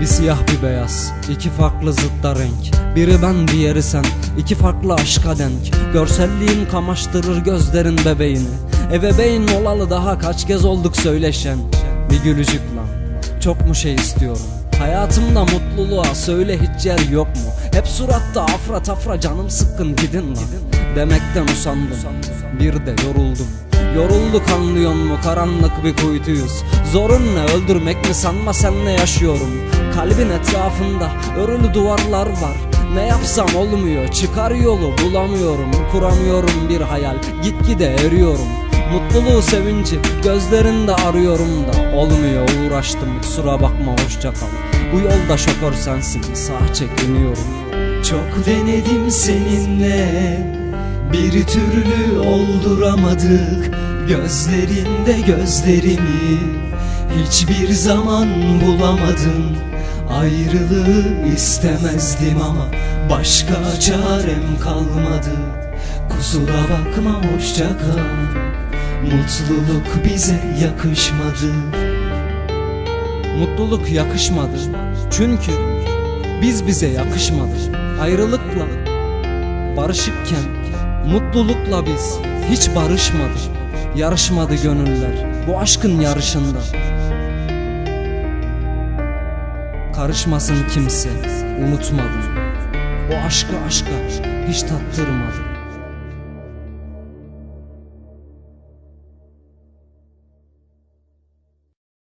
Bir siyah bir beyaz iki farklı zıtta renk. Biri ben diğeri sen iki farklı aşka denk. Görselliğin kamaştırır gözlerin bebeğini. Ebeveyn olalı daha kaç kez olduk söyleşen Bir gülücük lan çok mu şey istiyorum? Hayatımda mutluluğa söyle hiç yer yok mu? Hep suratta afra tafra canım sıkkın gidin lan. Demekten usandım bir de yoruldum. Yorulduk anlıyor mu karanlık bir kuytuyuz Zorun ne öldürmek mi sanma senle yaşıyorum? Kalbin etrafında örülü duvarlar var. Ne yapsam olmuyor çıkar yolu bulamıyorum. Kuramıyorum bir hayal gitgide eriyorum. Mutluluğu sevinci gözlerinde arıyorum da Olmuyor uğraştım. Kusura bakma hoşça kal. Bu yolda şoför sensin sağ çekiniyorum. Çok denedim seninle Bir türlü olduramadık Gözlerinde gözlerimi Hiçbir zaman bulamadım. Ayrılığı istemezdim ama Başka çarem kalmadı. Kusura bakma hoşça kal. Mutluluk bize yakışmadı. Mutluluk yakışmadı. Çünkü biz bize yakışmadı. Ayrılıkla barışıkken Mutlulukla biz hiç barışmadık Yarışmadı gönüller bu aşkın yarışında. Karışmasın kimse unutmadım O aşkı aşka hiç tattırmadım